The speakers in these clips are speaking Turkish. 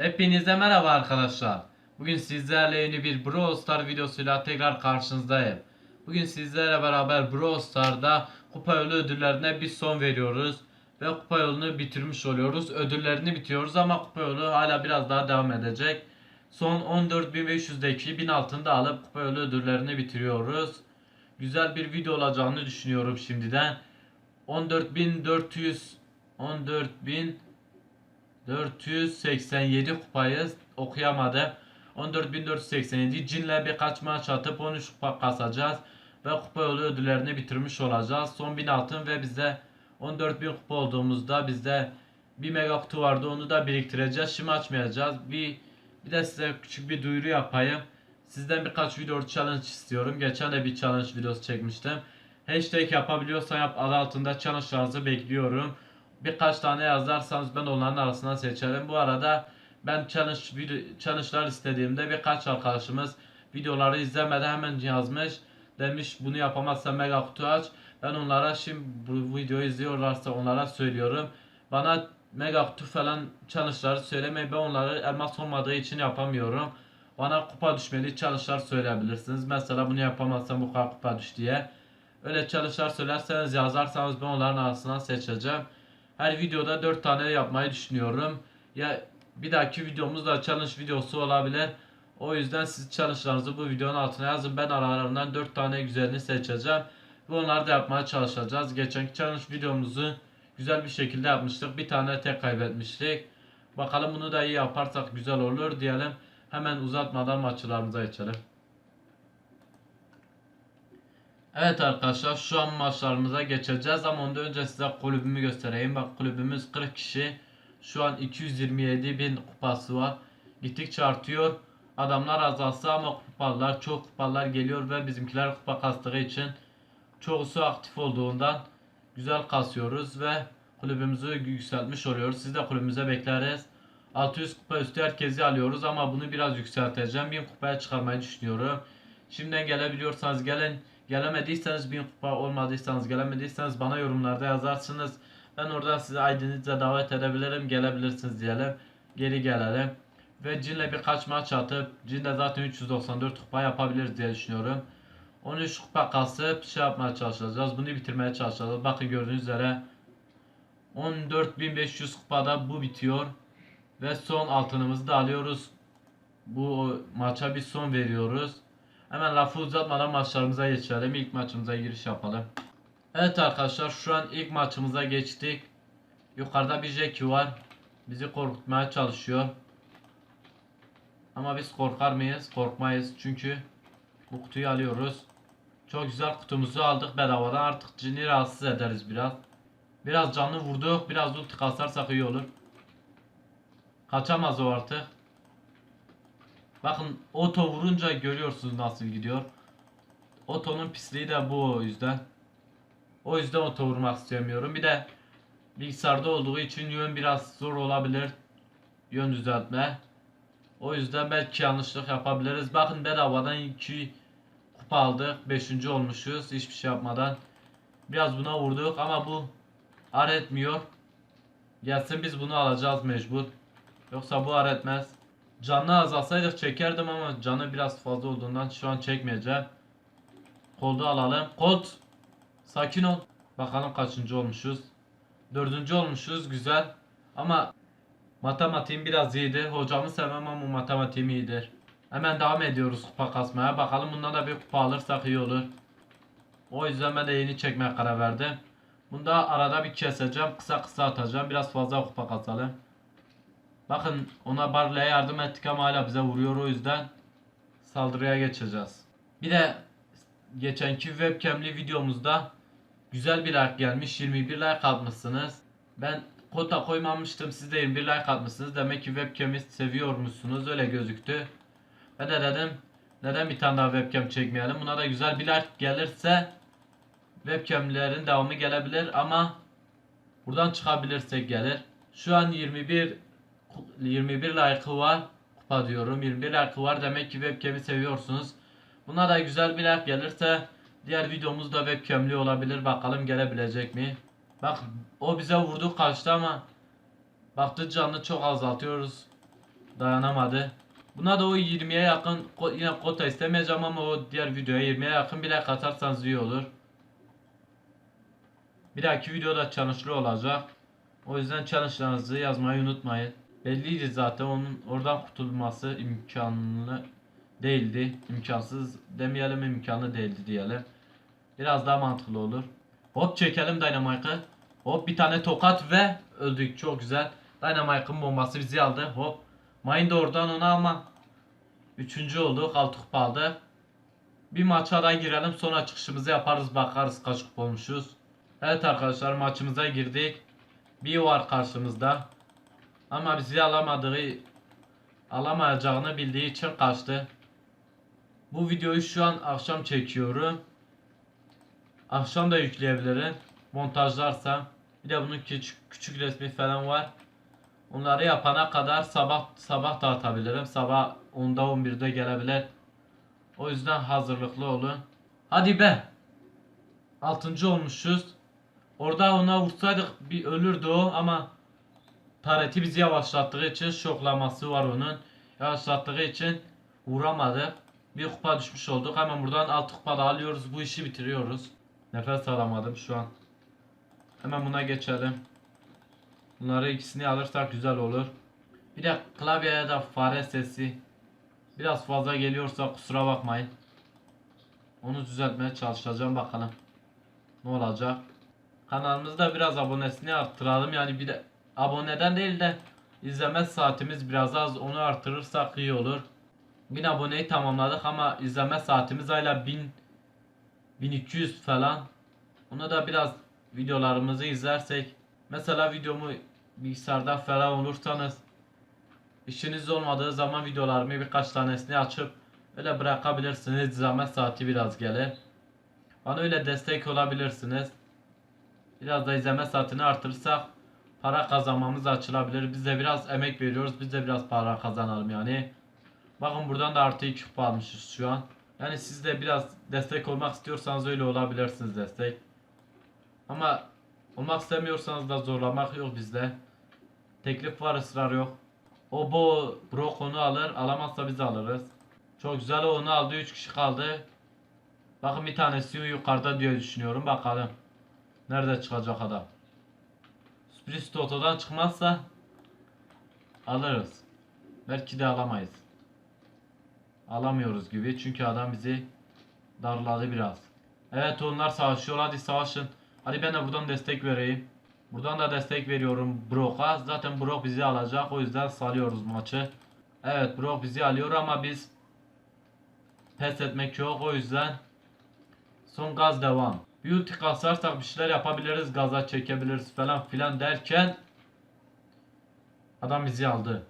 Hepinize merhaba arkadaşlar. Bugün sizlerle yeni bir Brawl Star videosuyla tekrar karşınızdayım. Bugün sizlerle beraber Brawl Star'da kupa yolu ödüllerine bir son veriyoruz. Ve kupa yolunu bitirmiş oluyoruz. Ödüllerini bitiyoruz ama kupa yolu hala biraz daha devam edecek. Son 14.500'deki 1000 altında alıp kupa yolu ödüllerini bitiriyoruz. Güzel bir video olacağını düşünüyorum şimdiden. 14.400 14.000 487 kupayı okuyamadı. 14.487 cinle birkaç maç atıp 13 kupa kasacağız. Ve kupa yolu ödüllerini bitirmiş olacağız. Son 1000 altın ve bizde 14.000 kupa olduğumuzda bizde bir mega kutu vardı onu da biriktireceğiz. Şimdi açmayacağız. Bir, bir de size küçük bir duyuru yapayım. Sizden birkaç video challenge istiyorum. Geçen de bir challenge videosu çekmiştim. Hashtag yapabiliyorsan yap adı altında challenge'larınızı bekliyorum birkaç tane yazarsanız ben onların arasından seçerim. Bu arada ben challenge challenge'lar istediğimde birkaç arkadaşımız videoları izlemeden hemen yazmış. Demiş bunu yapamazsan mega kutu aç. Ben onlara şimdi bu videoyu izliyorlarsa onlara söylüyorum. Bana mega kutu falan challenge'ları söylemeyin. Ben onları elmas olmadığı için yapamıyorum. Bana kupa düşmeli challenge'lar söyleyebilirsiniz. Mesela bunu yapamazsam bu kadar kupa düş diye. Öyle challenge'lar söylerseniz yazarsanız ben onların arasından seçeceğim. Her videoda 4 tane yapmayı düşünüyorum. Ya bir dahaki videomuzda challenge videosu olabilir. O yüzden siz challenge'larınızı bu videonun altına yazın. Ben aralarından 4 tane güzelini seçeceğim. Ve onları da yapmaya çalışacağız. Geçenki challenge videomuzu güzel bir şekilde yapmıştık. Bir tane tek kaybetmiştik. Bakalım bunu da iyi yaparsak güzel olur diyelim. Hemen uzatmadan maçlarımıza geçelim. Evet arkadaşlar şu an maçlarımıza geçeceğiz ama ondan önce size kulübümü göstereyim. Bak kulübümüz 40 kişi. Şu an 227 bin kupası var. Gittikçe artıyor. Adamlar azalsa ama kupalar çok kupalar geliyor ve bizimkiler kupa kastığı için çoğusu aktif olduğundan güzel kasıyoruz ve kulübümüzü yükseltmiş oluyoruz. Siz de kulübümüze bekleriz. 600 kupa üstü herkesi alıyoruz ama bunu biraz yükselteceğim. 1000 kupaya çıkarmayı düşünüyorum. Şimdiden gelebiliyorsanız gelin. Gelemediyseniz bir kupa olmadıysanız gelemediyseniz bana yorumlarda yazarsınız. Ben orada sizi ID'nizle davet edebilirim. Gelebilirsiniz diyelim. Geri gelelim. Ve Cin'le birkaç maç atıp Cin'de zaten 394 kupa yapabiliriz diye düşünüyorum. 13 kupa kasıp şey yapmaya çalışacağız. Bunu bitirmeye çalışacağız. Bakın gördüğünüz üzere 14.500 kupada bu bitiyor. Ve son altınımızı da alıyoruz. Bu maça bir son veriyoruz. Hemen lafı uzatmadan maçlarımıza geçelim. İlk maçımıza giriş yapalım. Evet arkadaşlar şu an ilk maçımıza geçtik. Yukarıda bir Jackie var. Bizi korkutmaya çalışıyor. Ama biz korkar mıyız? Korkmayız çünkü bu kutuyu alıyoruz. Çok güzel kutumuzu aldık bedavadan artık cini rahatsız ederiz biraz. Biraz canlı vurduk. Biraz ulti kasarsak iyi olur. Kaçamaz o artık. Bakın oto vurunca görüyorsunuz nasıl gidiyor. Otonun pisliği de bu o yüzden. O yüzden oto vurmak istemiyorum. Bir de bilgisayarda olduğu için yön biraz zor olabilir. Yön düzeltme. O yüzden belki yanlışlık yapabiliriz. Bakın bedavadan 2 kupa aldık. 5. olmuşuz hiçbir şey yapmadan. Biraz buna vurduk ama bu ar etmiyor. Gelsin biz bunu alacağız mecbur. Yoksa bu ar etmez. Canlı azalsaydık çekerdim ama canı biraz fazla olduğundan şu an çekmeyeceğim. Koldu alalım. Kolt. Sakin ol. Bakalım kaçıncı olmuşuz. Dördüncü olmuşuz. Güzel. Ama matematiğim biraz iyiydi. Hocamı sevmem ama matematiğim iyidir. Hemen devam ediyoruz kupa kasmaya. Bakalım bundan da bir kupa alırsak iyi olur. O yüzden ben de yeni çekmeye karar verdim. Bunda arada bir keseceğim. Kısa kısa atacağım. Biraz fazla kupa kasalım. Bakın ona Barley'e yardım ettik ama hala bize vuruyor o yüzden saldırıya geçeceğiz. Bir de geçenki webcam'li videomuzda güzel bir like gelmiş. 21 like atmışsınız. Ben kota koymamıştım. Siz de 21 like atmışsınız. Demek ki webcam'i seviyormuşsunuz. Öyle gözüktü. Ben de dedim neden bir tane daha webcam çekmeyelim. Buna da güzel bir like gelirse webcam'lerin devamı gelebilir ama buradan çıkabilirsek gelir. Şu an 21 21 like'ı var. Kupa diyorum. 21 like'ı var. Demek ki webcam'i seviyorsunuz. Buna da güzel bir like gelirse diğer videomuz da webcam'li olabilir. Bakalım gelebilecek mi? Bak o bize vurdu kaçtı ama baktı canını çok azaltıyoruz. dayanamadı. Buna da o 20'ye yakın yine kota istemeyeceğim ama o diğer videoya 20'ye yakın bile katarsanız iyi olur. Bir dahaki videoda challenge'lı olacak. O yüzden challenge'larınızı yazmayı unutmayın. Belliydi zaten onun oradan kurtulması imkanlı değildi. İmkansız demeyelim imkanlı değildi diyelim. Biraz daha mantıklı olur. Hop çekelim Dynamite'ı. Hop bir tane tokat ve öldük. Çok güzel. Dynamite'ın bombası bizi aldı. Hop. Mine oradan ona ama. Üçüncü olduk. Altı kupa aldık. Bir maça daha girelim. Sonra çıkışımızı yaparız. Bakarız kaç kupa olmuşuz. Evet arkadaşlar maçımıza girdik. Bir var karşımızda. Ama bizi alamadığı alamayacağını bildiği için kaçtı. Bu videoyu şu an akşam çekiyorum. Akşam da yükleyebilirim. Montajlarsam. Bir de bunun küçük, küçük resmi falan var. Onları yapana kadar sabah sabah da atabilirim. Sabah 10'da 11'de gelebilir. O yüzden hazırlıklı olun. Hadi be. 6. olmuşuz. Orada ona vursaydık bir ölürdü o ama Tareti bizi yavaşlattığı için şoklaması var onun. Yavaşlattığı için vuramadık. Bir kupa düşmüş olduk. Hemen buradan 6 kupa da alıyoruz. Bu işi bitiriyoruz. Nefes alamadım şu an. Hemen buna geçelim. Bunları ikisini alırsak güzel olur. Bir de klavyeye de fare sesi biraz fazla geliyorsa kusura bakmayın. Onu düzeltmeye çalışacağım bakalım. Ne olacak? Kanalımızda biraz abonesini arttıralım yani bir de aboneden değil de izleme saatimiz biraz az onu artırırsak iyi olur. 1000 aboneyi tamamladık ama izleme saatimiz hala 1000 1200 falan. Onu da biraz videolarımızı izlersek mesela videomu bilgisayarda falan olursanız işiniz olmadığı zaman videolarımı birkaç tanesini açıp öyle bırakabilirsiniz. İzleme saati biraz gelir. Bana öyle destek olabilirsiniz. Biraz da izleme saatini artırırsak para kazanmamız açılabilir. Biz de biraz emek veriyoruz. Biz de biraz para kazanalım yani. Bakın buradan da artı 2 kupa almışız şu an. Yani siz de biraz destek olmak istiyorsanız öyle olabilirsiniz destek. Ama olmak istemiyorsanız da zorlamak yok bizde. Teklif var ısrar yok. O bu Brock onu alır. Alamazsa biz alırız. Çok güzel onu aldı. 3 kişi kaldı. Bakın bir tanesi yukarıda diye düşünüyorum. Bakalım. Nerede çıkacak adam? Sürpriz Toto'dan çıkmazsa alırız. Belki de alamayız. Alamıyoruz gibi çünkü adam bizi darladı biraz. Evet onlar savaşıyor hadi savaşın. Hadi ben de buradan destek vereyim. Buradan da destek veriyorum Brock'a. Zaten Brock bizi alacak o yüzden salıyoruz maçı. Evet Brock bizi alıyor ama biz pes etmek yok o yüzden son gaz devam. Bir ulti kasarsak bir şeyler yapabiliriz gaza çekebiliriz falan filan derken adam bizi aldı.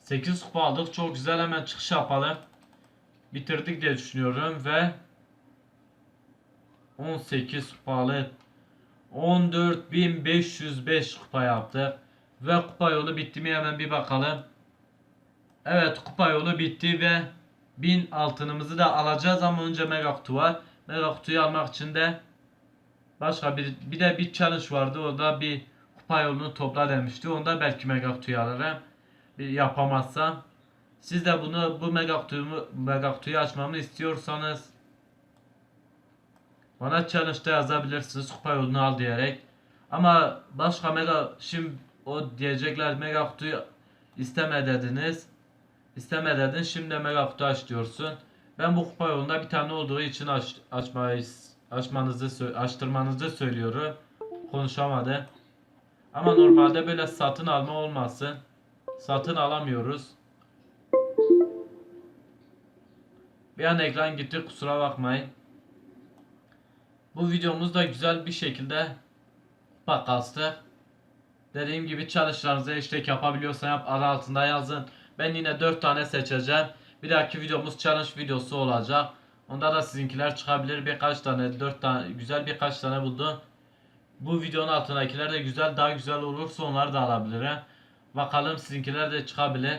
8 kupa aldık. Çok güzel hemen çıkış yapalım. Bitirdik diye düşünüyorum ve 18 kupalı 14.505 kupa yaptık. Ve kupa yolu bitti mi hemen bir bakalım. Evet kupa yolu bitti ve 1000 altınımızı da alacağız ama önce mega kutu var. Mega kutuyu almak için de başka bir bir de bir challenge vardı. O da bir kupa yolunu topla demişti. Onda belki mega kutuyu alırım. Bir yapamazsam. Siz de bunu bu mega kutuyu, mega kutuyu açmamı istiyorsanız bana challenge'da yazabilirsiniz kupa yolunu al diyerek. Ama başka mega şimdi o diyecekler mega kutuyu isteme dediniz. İsteme dedin şimdi mega kutu aç diyorsun ben bu kupa yolunda bir tane olduğu için aç, açmayı açmanızı açtırmanızı söylüyorum konuşamadı ama normalde böyle satın alma olmasın satın alamıyoruz. Bir an ekran gitti kusura bakmayın. Bu videomuz da güzel bir şekilde pakastı. Dediğim gibi çalışlarınıza eşlik yapabiliyorsan yap adı altında yazın. Ben yine 4 tane seçeceğim. Bir dahaki videomuz challenge videosu olacak. Onda da sizinkiler çıkabilir. Birkaç tane 4 tane güzel birkaç tane buldum. Bu videonun altındakiler de güzel daha güzel olursa onları da alabilirim. Bakalım sizinkiler de çıkabilir.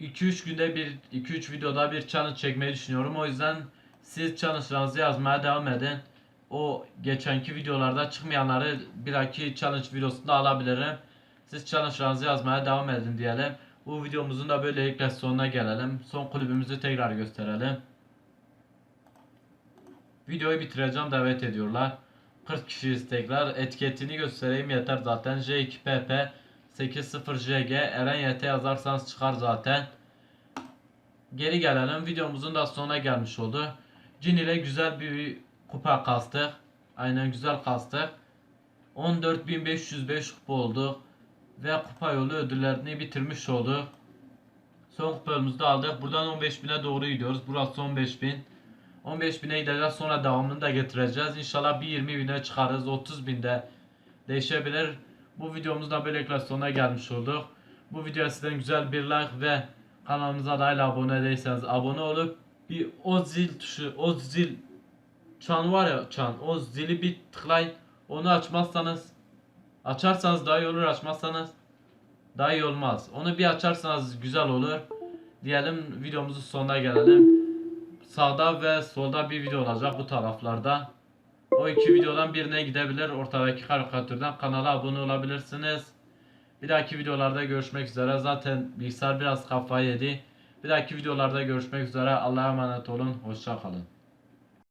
2-3 günde bir 2-3 videoda bir challenge çekmeyi düşünüyorum. O yüzden siz challenge'larınızı yazmaya devam edin. O geçenki videolarda çıkmayanları bir dahaki challenge videosunda alabilirim. Siz challenge'larınızı yazmaya devam edin diyelim. Bu videomuzun da böylelikle sonuna gelelim. Son kulübümüzü tekrar gösterelim. Videoyu bitireceğim davet ediyorlar. 40 kişiyiz tekrar. Etiketini göstereyim yeter zaten. J2PP 80JG Eren YT yazarsanız çıkar zaten. Geri gelelim. Videomuzun da sonuna gelmiş oldu. Cin ile güzel bir kupa kastık. Aynen güzel kastık. 14.505 kupa olduk. Ve kupa yolu ödüllerini bitirmiş olduk. Son kupamızı aldık. Buradan 15.000'e doğru gidiyoruz. Burası 15.000. 15.000'e gideceğiz. Sonra devamını da getireceğiz. İnşallah bir 20.000'e çıkarız. 30.000'de değişebilir. Bu videomuzda böylelikle sonuna gelmiş olduk. Bu videoya sizden güzel bir like ve kanalımıza da hala abone değilseniz abone olup bir o zil tuşu, o zil çan var ya çan, o zili bir tıklayın. Onu açmazsanız açarsanız daha iyi olur, açmazsanız daha iyi olmaz. Onu bir açarsanız güzel olur. Diyelim videomuzun sonuna gelelim. Sağda ve solda bir video olacak bu taraflarda. O iki videodan birine gidebilir. Ortadaki karikatürden kanala abone olabilirsiniz. Bir dahaki videolarda görüşmek üzere. Zaten bilgisayar biraz kafayı yedi. Bir dahaki videolarda görüşmek üzere. Allah'a emanet olun. Hoşça kalın.